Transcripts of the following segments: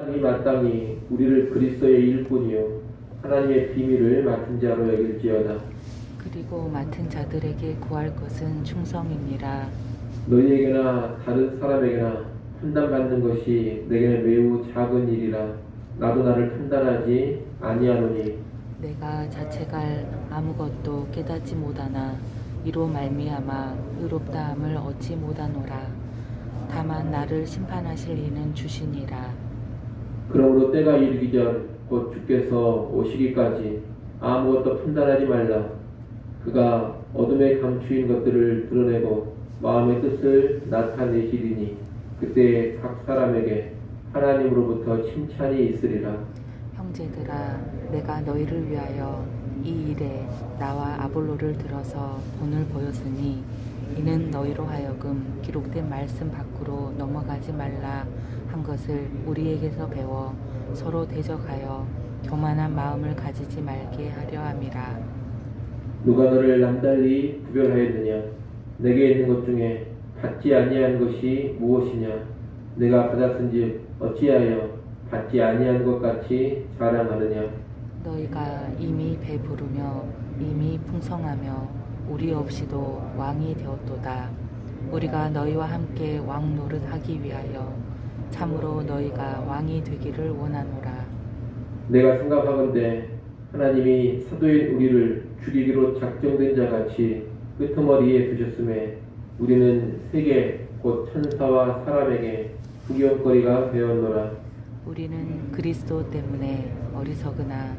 하나님 마땅히 우리를 그리스도의 일꾼이요 하나님의 비밀을 맡은 자로 여길지어다. 그리고 맡은 자들에게 구할 것은 충성이니라. 너희에게나 다른 사람에게나 판단받는 것이 내게는 매우 작은 일이라 나도 나를 판단하지 아니하노니 내가 자책할 아무것도 깨닫지 못하나 이로 말미암아 의롭다함을 얻지 못하노라. 다만 나를 심판하실 이는 주시니라. 그러므로 때가 이르기 전 곧 주께서 오시기까지 아무것도 판단하지 말라. 그가 어둠에 감추인 것들을 드러내고 마음의 뜻을 나타내시리니 그때 각 사람에게 하나님으로부터 칭찬이 있으리라. 형제들아, 내가 너희를 위하여 이 일에 나와 아볼로를 들어서 본을 보였으니 이는 너희로 하여금 기록된 말씀 밖으로 넘어가지 말라 한 것을 우리에게서 배워 서로 대적하여 교만한 마음을 가지지 말게 하려 함이라. 누가 너를 남달리 구별하였느냐 내게 있는 것 중에 받지 아니한 것이 무엇이냐 내가 받았은지 어찌하여 받지 아니한 것 같이 자랑하느냐 너희가 이미 배부르며 이미 풍성하며 우리 없이도 왕이 되었도다. 우리가 너희와 함께 왕 노릇하기 위하여 참으로 너희가 왕이 되기를 원하노라. 내가 생각하건대 하나님이 사도인 우리를 죽이기로 작정된 자 같이 끄트머리에 두셨음에 우리는 세계 곧 천사와 사람에게 구경거리가 되었노라 우리는 그리스도 때문에 어리석으나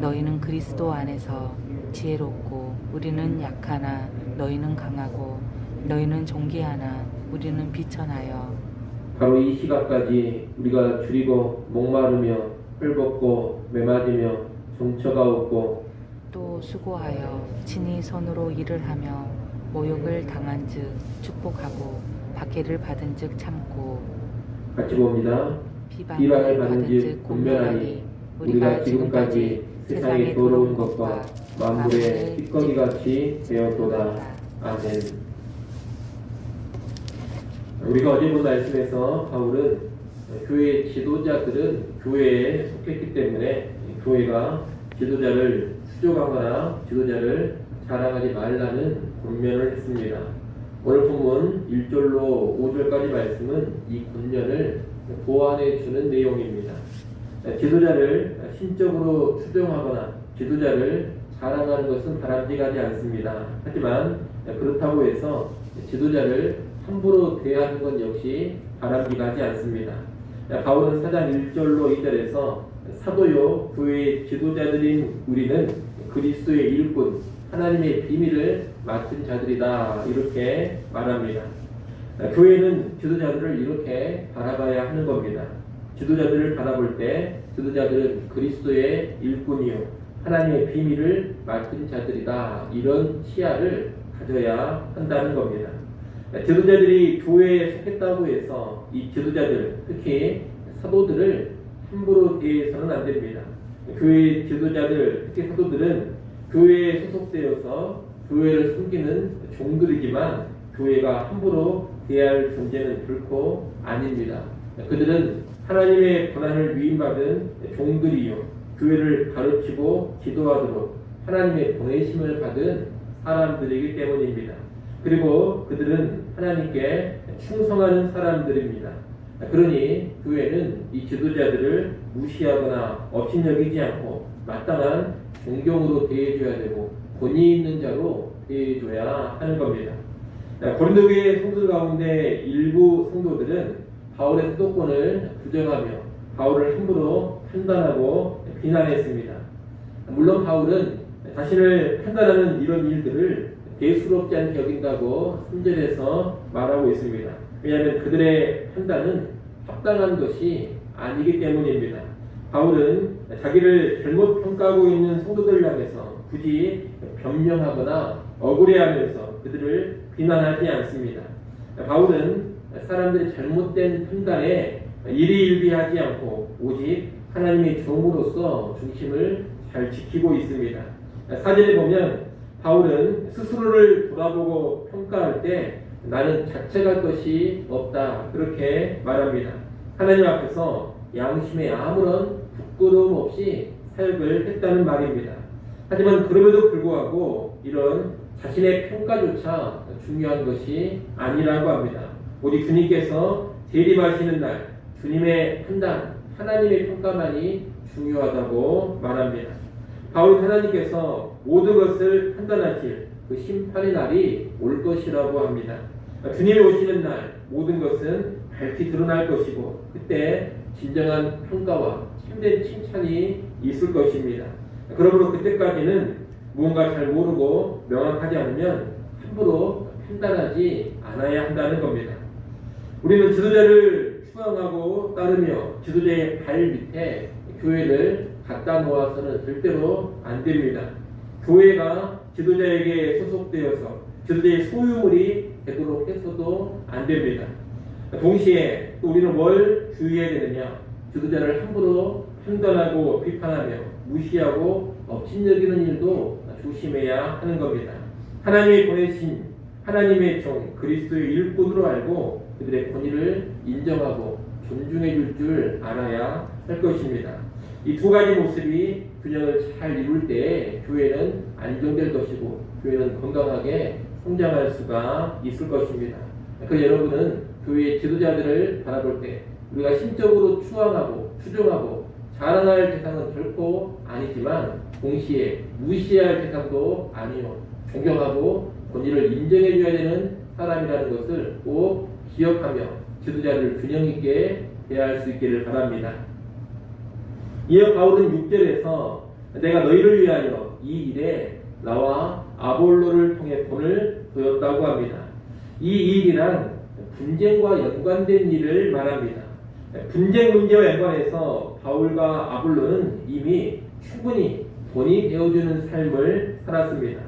너희는 그리스도 안에서 지혜롭고 우리는 약하나 너희는 강하고 너희는 존귀하나 우리는 비천하여 바로 이 시각까지 우리가 줄이고 목마르며 헐벗고 매맞으며 정처가 없고 또 수고하여 친히 손으로 일을 하며 모욕을 당한즉 축복하고 박해를 받은즉 참고 같이 봅니다. 비방을 받은즉 권면하니 우리가 지금까지 세상에 더러운 것과 만물의 삐꺼기 같이 되었도다. 아멘. 우리가 어제 본 말씀에서 바울은 교회 지도자들은 교회에 속했기 때문에 교회가 지도자를 수족하거나 지도자를 자랑하지 말라는 권면을 했습니다. 오늘 본문 1절로 5절까지 말씀은 이 권면을 보완해 주는 내용입니다. 지도자를 신적으로 추종하거나 지도자를 자랑하는 것은 바람직하지 않습니다. 하지만 그렇다고 해서 지도자를 함부로 대하는 것 역시 바람직하지 않습니다. 바울은 4장 1절로 2절에서 사도요 교회의 지도자들인 우리는 그리스도의 일꾼 하나님의 비밀을 맡은 자들이다 이렇게 말합니다. 교회는 지도자들을 이렇게 바라봐야 하는 겁니다. 지도자들을 바라볼 때 지도자들은 그리스도의 일꾼이요 하나님의 비밀을 맡은 자들이다 이런 시야를 가져야 한다는 겁니다. 지도자들이 교회에 속했다고 해서 이 지도자들 특히 사도들을 함부로 대해서는 안 됩니다. 교회 지도자들 특히 사도들은 교회에 소속되어서 교회를 섬기는 종들이지만 교회가 함부로 대할 존재는 결코 아닙니다. 그들은 하나님의 권한을 위임받은 종들이요 교회를 가르치고 기도하도록 하나님의 보내심을 받은 사람들이기 때문입니다. 그리고 그들은 하나님께 충성하는 사람들입니다. 그러니 교회는 이 지도자들을 무시하거나 업신여기지 않고 마땅한 존경으로 대해줘야 되고 권위 있는 자로 대해줘야 하는 겁니다. 고린도교회 성도 가운데 일부 성도들은 바울의 수도권을 부정하며 바울을 함부로 판단하고 비난했습니다. 물론 바울은 자신을 판단하는 이런 일들을 대수롭지 않게 여긴다고 3절에서 말하고 있습니다. 왜냐하면 그들의 판단은 합당한 것이 아니기 때문입니다. 바울은 자기를 잘못 평가하고 있는 성도들을 향해서 굳이 변명하거나 억울해하면서 그들을 비난하지 않습니다. 바울은 사람들의 잘못된 판단에 일희일비하지 않고 오직 하나님의 종으로서 중심을 잘 지키고 있습니다. 사절에 보면 바울은 스스로를 돌아보고 평가할 때 나는 자책할 것이 없다 그렇게 말합니다. 하나님 앞에서 양심에 아무런 부끄러움 없이 사역을 했다는 말입니다. 하지만 그럼에도 불구하고 이런 자신의 평가조차 중요한 것이 아니라고 합니다. 오직 주님께서 재림하시는 날 주님의 판단, 하나님의 평가만이 중요하다고 말합니다. 바울 하나님께서 모든 것을 판단하실 그 심판의 날이 올 것이라고 합니다. 주님이 오시는 날 모든 것은 밝히 드러날 것이고 그때 진정한 평가와 참된 칭찬이 있을 것입니다. 그러므로 그때까지는 무언가 잘 모르고 명확하지 않으면 함부로 판단하지 않아야 한다는 겁니다. 우리는 지도자를 추앙하고 따르며 지도자의 발 밑에 교회를 갖다 놓아서는 절대로 안 됩니다. 교회가 지도자에게 소속되어서 지도자의 소유물이 되도록 해서도 안 됩니다. 동시에 또 우리는 뭘 주의해야 되느냐? 지도자를 함부로 판단하고 비판하며 무시하고 업신여기는 일도 조심해야 하는 겁니다. 하나님이 보내신 하나님의 종 그리스도의 일꾼으로 알고 그들의 권위를 인정하고 존중해 줄 줄 알아야 할 것입니다. 이 두 가지 모습이 균형을 잘 이룰 때 교회는 안정될 것이고 교회는 건강하게 성장할 수가 있을 것입니다. 그 여러분은 교회 지도자들을 바라볼 때 우리가 심적으로 추앙하고 추종하고 자랑할 대상은 결코 아니지만 동시에 무시할 대상도 아니요 존경하고 권위를 인정해 줘야 되는 사람이라는 것을 꼭 기억하며 지도자를 균형 있게 대할 수 있기를 바랍니다. 이어 바울은 6절에서 내가 너희를 위하여 이 일에 나와 아볼로를 통해 본을 보였다고 합니다. 이 일이란 분쟁과 연관된 일을 말합니다. 분쟁 문제와 연관해서 바울과 아볼로는 이미 충분히 본이 되어주는 삶을 살았습니다.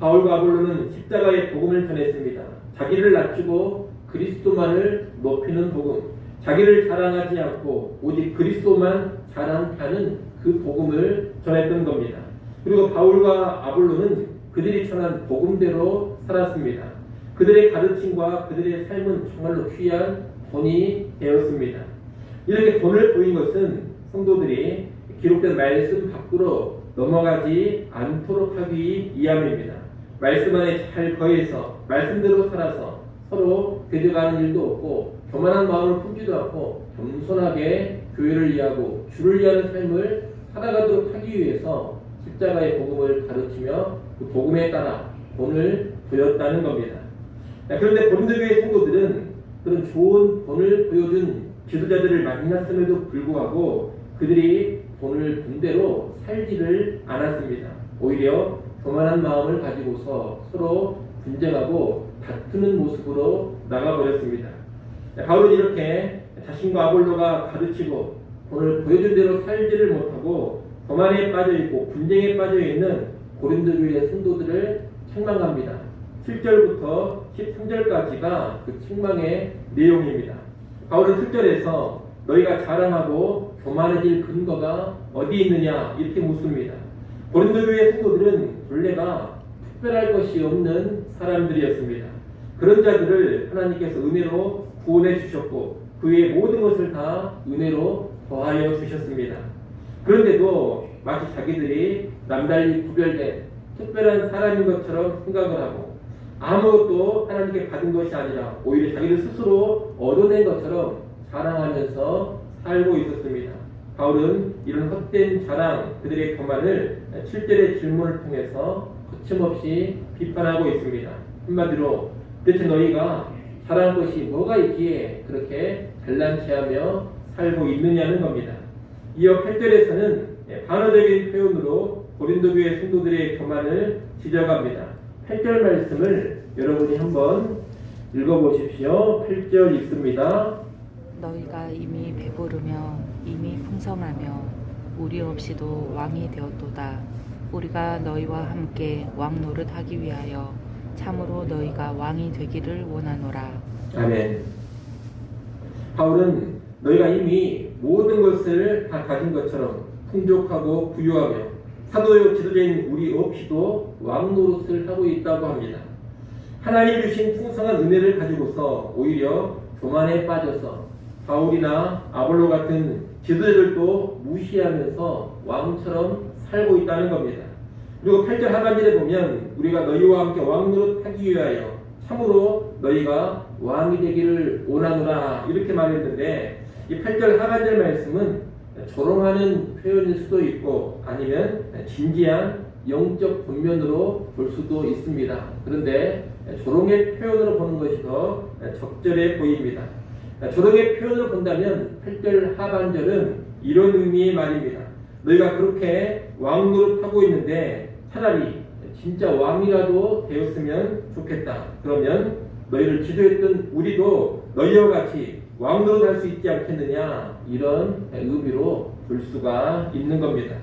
바울과 아볼로는 십자가의 복음을 전했습니다. 자기를 낮추고 그리스도만을 높이는 복음, 자기를 자랑하지 않고 오직 그리스도만 자랑케 하는 그 복음을 전했던 겁니다. 그리고 바울과 아볼로는 그들이 전한 복음대로 살았습니다. 그들의 가르침과 그들의 삶은 정말로 귀한 본이 되었습니다. 이렇게 본을 보인 것은 성도들이 기록된 말씀 밖으로 넘어가지 않도록 하기 위함입니다. 말씀 안에 잘 거해서 말씀대로 살아서 서로 대적하는 일도 없고 교만한 마음을 품지도 않고 겸손하게 교회를 이해하고 주를 위하는 삶을 살아가도록 하기 위해서 십자가의 복음을 가르치며 그 복음에 따라 본을 보였다는 겁니다. 자, 그런데 고린도교회 성도들은 그런 좋은 본을 보여준 지도자들을 만났음에도 불구하고 그들이 본을 본대로 살지를 않았습니다. 오히려 교만한 마음을 가지고서 서로 분쟁하고 다투는 모습으로 나가버렸습니다. 자, 바울은 이렇게 자신과 아볼로가 가르치고 본을 보여준 대로 살지를 못하고 교만에 빠져있고 분쟁에 빠져있는 고린도교회 성도들을 책망합니다. 7절부터 13절까지가 그 책망의 내용입니다. 바울은 7절에서 너희가 자랑하고 교만해질 근거가 어디 있느냐 이렇게 묻습니다. 고린도교회 성도들은 본래가 특별할 것이 없는 사람들이었습니다. 그런 자들을 하나님께서 은혜로 구원해 주셨고 그 외의 모든 것을 다 은혜로 더하여 주셨습니다. 그런데도 마치 자기들이 남달리 구별된 특별한 사람인 것처럼 생각을 하고 아무것도 하나님께 받은 것이 아니라 오히려 자기를 스스로 얻어낸 것처럼 자랑하면서 살고 있었습니다. 바울은 이런 헛된 자랑, 그들의 교만을 7절의 질문을 통해서 거침없이 비판하고 있습니다. 한마디로 대체 너희가 자랑할 것이 뭐가 있기에 그렇게 체하며 살고 있느냐는 겁니다. 이어 8절에서는 반어적인 표현으로 고린도 교회 성도들의 교만을 지적합니다. 8절 말씀을 여러분이 한번 읽어보십시오. 8절 읽습니다. 너희가 이미 배부르며 이미 풍성하며 우리 없이도 왕이 되었도다. 우리가 너희와 함께 왕 노릇하기 위하여 참으로 너희가 왕이 되기를 원하노라. 아멘. 바울은 너희가 이미 모든 것을 다 가진 것처럼 풍족하고 부유하며 사도요 지도자인 우리 없이도 왕 노릇을 하고 있다고 합니다. 하나님 주신 풍성한 은혜를 가지고서 오히려 교만에 빠져서 바울이나 아볼로 같은 지도자들도 무시하면서 왕처럼 살고 있다는 겁니다. 그리고 8절 하반절에 보면 우리가 너희와 함께 왕노릇 하기 위하여 참으로 너희가 왕이 되기를 원하노라 이렇게 말했는데 이 8절 하반절 말씀은 조롱하는 표현일 수도 있고 아니면 진지한 영적 본면으로 볼 수도 있습니다. 그런데 조롱의 표현으로 보는 것이 더 적절해 보입니다. 조롱의 표현으로 본다면 8절 하반절은 이런 의미의 말입니다. 너희가 그렇게 왕노릇 하고 있는데 차라리 진짜 왕이라도 되었으면 좋겠다. 그러면 너희를 지도했던 우리도 너희와 같이 왕노릇 할수 있지 않겠느냐 이런 의미로 볼 수가 있는 겁니다.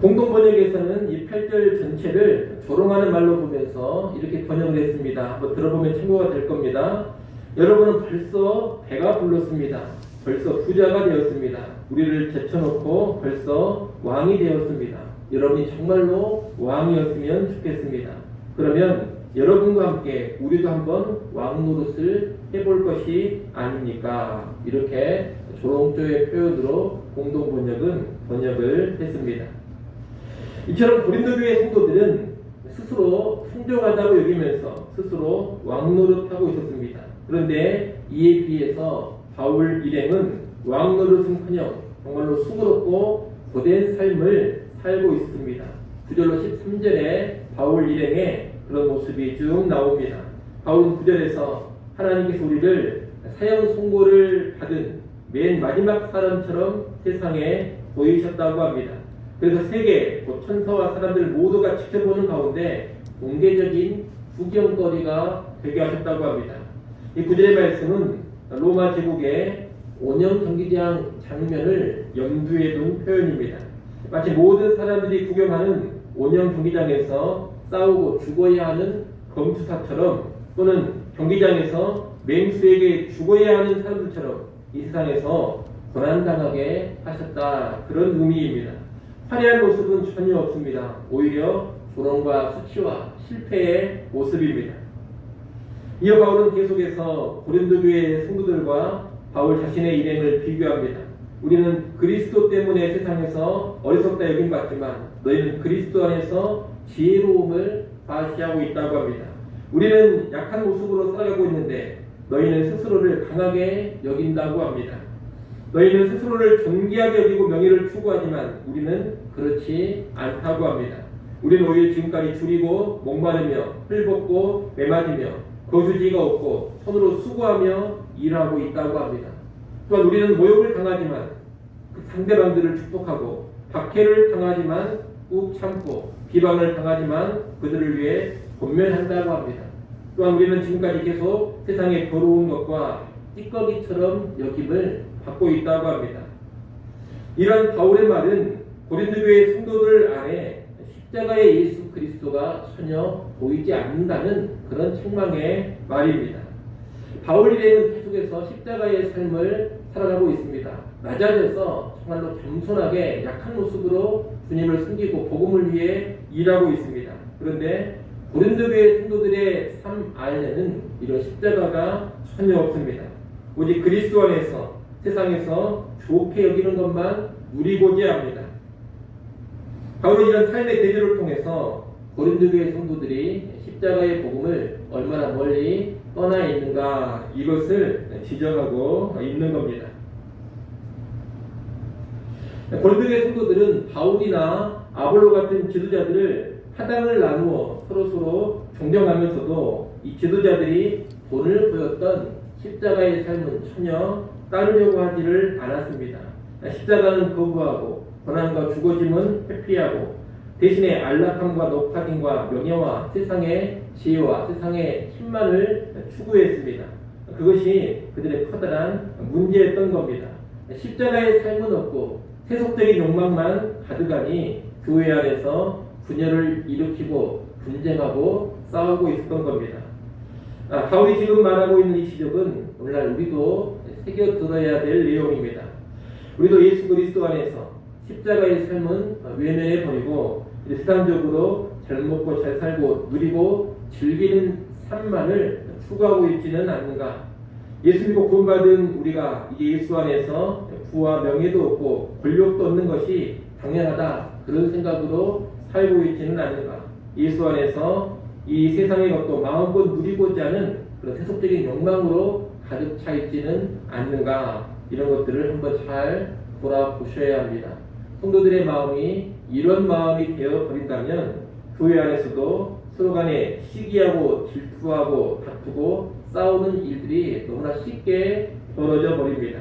공동 번역에서는 이 8절 전체를 조롱하는 말로 보면서 이렇게 번역을 했습니다. 한번 들어보면 참고가 될 겁니다. 여러분은 벌써 배가 불렀습니다. 벌써 부자가 되었습니다. 우리를 제쳐놓고 벌써 왕이 되었습니다. 여러분이 정말로 왕이었으면 좋겠습니다. 그러면 여러분과 함께 우리도 한번 왕 노릇을 해볼 것이 아닙니까? 이렇게 조롱조의 표현으로 공동 번역은 번역을 했습니다. 이처럼 고린도 교회 성도들은 스스로 풍족하다고 여기면서 스스로 왕 노릇하고 있었습니다. 그런데 이에 비해서 바울 일행은 왕 노릇은커녕 정말로 수고롭고 고된 삶을 살고 있습니다. 9절로 13절에 바울 일행의 그런 모습이 쭉 나옵니다. 바울은 9절에서 하나님께서 우리를 사형 선고를 받은 맨 마지막 사람처럼 세상에 보이셨다고 합니다. 그래서 세계 곧 천사와 사람들 모두가 지켜보는 가운데 공개적인 구경거리가 되게 하셨다고 합니다. 이 구절의 말씀은 로마 제국의 온영 경기장 장면을 염두에 둔 표현입니다. 마치 모든 사람들이 구경하는 온영 경기장에서 싸우고 죽어야 하는 검투사처럼 또는 경기장에서 맹수에게 죽어야 하는 사람들처럼 이 세상에서 고난당하게 하셨다 그런 의미입니다. 화려한 모습은 전혀 없습니다. 오히려 조롱과 수치와 실패의 모습입니다. 이어 바울은 계속해서 고린도 교회의 성도들과 바울 자신의 일행을 비교합니다. 우리는 그리스도 때문에 세상에서 어리석다 여김 받지만 너희는 그리스도 안에서 지혜로움을 과시하고 있다고 합니다. 우리는 약한 모습으로 살아가고 있는데 너희는 스스로를 강하게 여긴다고 합니다. 너희는 스스로를 존귀하게 여기고 명예를 추구하지만 우리는 그렇지 않다고 합니다. 우리는 오히려 지금까지 줄이고 목마르며 헐벗고 매맞으며 거주지가 없고 손으로 수고하며 일하고 있다고 합니다. 또한 우리는 모욕을 당하지만 그 상대방들을 축복하고 박해를 당하지만 꾹 참고 비방을 당하지만 그들을 위해 권면한다고 합니다. 또한 우리는 지금까지 계속 세상의 더러운 것과 찌꺼기처럼 여김을 받고 있다고 합니다. 이런 바울의 말은 고린도 교회 성도들 안에 십자가의 예수 그리스도가 전혀 보이지 않는다는 그런 책망의 말입니다. 바울 일행은 계속해서 십자가의 삶을 살아가고 있습니다. 낮아져서 정말로 겸손하게 약한 모습으로 주님을 숨기고 복음을 위해 일하고 있습니다. 그런데 고린도 교회 성도들의 삶 안에는 이런 십자가가 전혀 없습니다. 오직 그리스도 안에서 세상에서 좋게 여기는 것만 누리고자 합니다. 바울은 이런 삶의 대조를 통해서 고린도 교회 성도들이 십자가의 복음을 얼마나 멀리 떠나 있는가 이것을 지적하고 있는 겁니다. 교회 성도들은 바울이나 아볼로 같은 지도자들을 파당을 나누어 서로서로 존경하면서도 이 지도자들이 본을 보였던 십자가의 삶은 전혀 따르려고 하지를 않았습니다. 십자가는 거부하고 고난과 죽어짐은 회피하고 대신에 안락함과 높아짐과 명예와 세상의 지혜와 세상의 힘만을 추구했습니다. 그것이 그들의 커다란 문제였던 겁니다. 십자가의 삶은 없고 세속적인 욕망만 가득하니 교회 안에서 분열을 일으키고 분쟁하고 싸우고 있었던 겁니다. 아, 바울이 지금 말하고 있는 이 지적은 오늘날 우리도 새겨 들어야 될 내용입니다. 우리도 예수 그리스도 안에서 십자가의 삶은 외면해 버리고 세상적으로 잘 먹고 잘 살고 누리고 즐기는 삶만을 추구하고 있지는 않는가? 예수 믿고 구원받은 우리가 이제 예수 안에서 부와 명예도 없고 권력도 없는 것이 당연하다. 그런 생각으로 살고 있지는 않는가. 예수 안에서 이 세상의 것도 마음껏 누리고자 하는 그런 세속적인 욕망으로 가득 차 있지는 않는가. 이런 것들을 한번 잘 돌아보셔야 합니다. 성도들의 마음이 이런 마음이 되어 버린다면 교회 안에서도 서로 간에 시기하고 질투하고 다투고 싸우는 일들이 너무나 쉽게 벌어져 버립니다.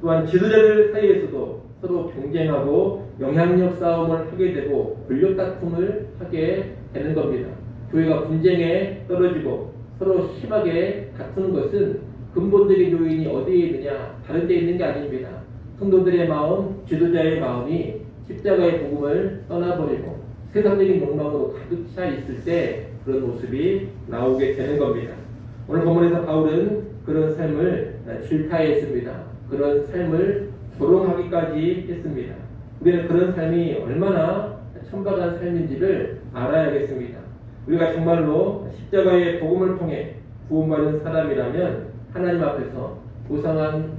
또한 지도자들 사이에서도 서로 경쟁하고 영향력 싸움을 하게 되고 권력 다툼을 하게 되는 겁니다. 교회가 분쟁에 떨어지고 서로 심하게 다투는 것은 근본적인 요인이 어디에 있느냐 다른 데 있는 게 아닙니다. 성도들의 마음, 지도자의 마음이 십자가의 복음을 떠나버리고 세상적인 욕망으로 가득 차 있을 때 그런 모습이 나오게 되는 겁니다. 오늘 본문에서 바울은 그런 삶을 질타했습니다. 그런 삶을 조롱하기까지 했습니다. 우리는 그런 삶이 얼마나 천박한 삶인지를 알아야겠습니다. 우리가 정말로 십자가의 복음을 통해 구원받은 사람이라면 하나님 앞에서 고상한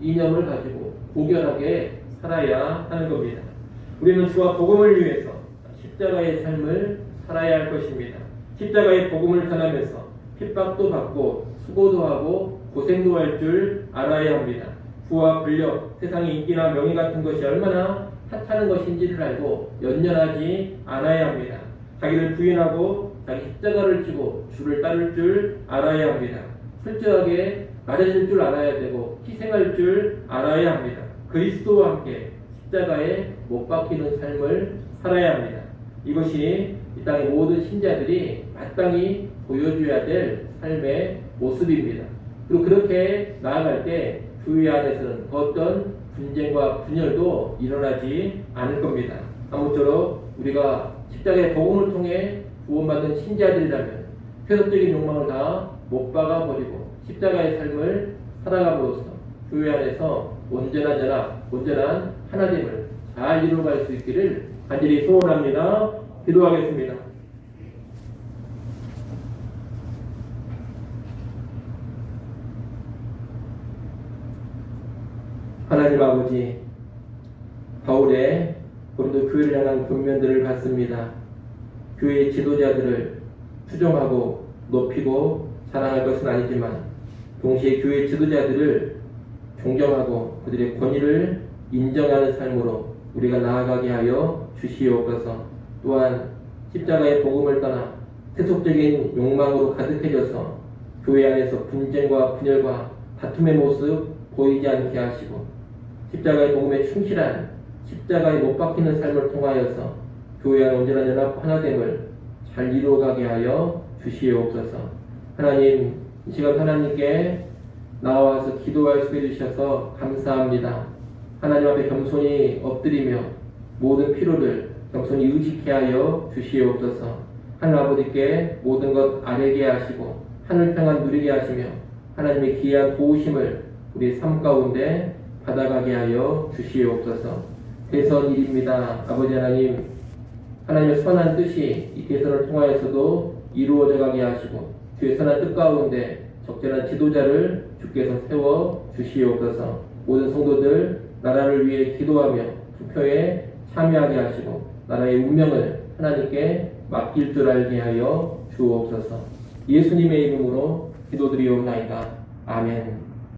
이념을 가지고 고결하게 살아야 하는 겁니다. 우리는 주와 복음을 위해서 십자가의 삶을 살아야 할 것입니다. 십자가의 복음을 전하면서 핍박도 받고 수고도 하고 고생도 할 줄 알아야 합니다. 부와 권력, 세상의 인기나 명예 같은 것이 얼마나 하찮은 것인지를 알고 연연하지 않아야 합니다. 자기를 부인하고 자기 십자가를 지고 주를 따를 줄 알아야 합니다. 철저하게 낮아질 줄 알아야 되고 희생할 줄 알아야 합니다. 그리스도와 함께 십자가에 못 박히는 삶을 살아야 합니다. 이것이 이 땅의 모든 신자들이 마땅히 보여줘야 될 삶의 모습입니다. 그리고 그렇게 나아갈 때 교회 안에서는 어떤 분쟁과 분열도 일어나지 않을 겁니다. 아무쪼록 우리가 십자가의 복음을 통해 구원받은 신자들이라면 세속적인 욕망을 다 못 박아버리고 십자가의 삶을 살아감으로써 교회 안에서 온전한 연합, 온전한 하나됨을 잘 이루어갈 수 있기를 간절히 소원합니다. 기도하겠습니다. 하나님 아버지, 바울의 고린도 교회를 향한 권면들을 받습니다. 교회의 지도자들을 추종하고 높이고 자랑할 것은 아니지만 동시에 교회 지도자들을 존경하고 그들의 권위를 인정하는 삶으로 우리가 나아가게 하여 주시옵소서. 또한 십자가의 복음을 떠나 세속적인 욕망으로 가득해져서 교회 안에서 분쟁과 분열과 다툼의 모습 보이지 않게 하시고 십자가의 복음에 충실한 십자가에 못 박히는 삶을 통하여서 교회 안 온전한 연합 하나됨을 잘 이루어가게 하여 주시옵소서. 하나님 이 시간 하나님께 나와서 기도할 수 해주셔서 감사합니다. 하나님 앞에 겸손히 엎드리며 모든 피로를 겸손히 의식케 하여 주시옵소서. 하늘 아버지께 모든 것 아뢰게 하시고 하늘 평안 누리게 하시며 하나님의 귀한 도우심을 우리 삶 가운데 받아가게 하여 주시옵소서. 대선 일입니다. 아버지 하나님, 하나님의 선한 뜻이 이 대선을 통하여서도 이루어져 가게 하시고 주의 선한 뜻 가운데 적절한 지도자를 주께서 세워 주시옵소서. 모든 성도들 나라를 위해 기도하며 투표에 참여하게 하시고 나라의 운명을 하나님께 맡길 줄 알게 하여 주옵소서. 예수님의 이름으로 기도드리옵나이다. 아멘.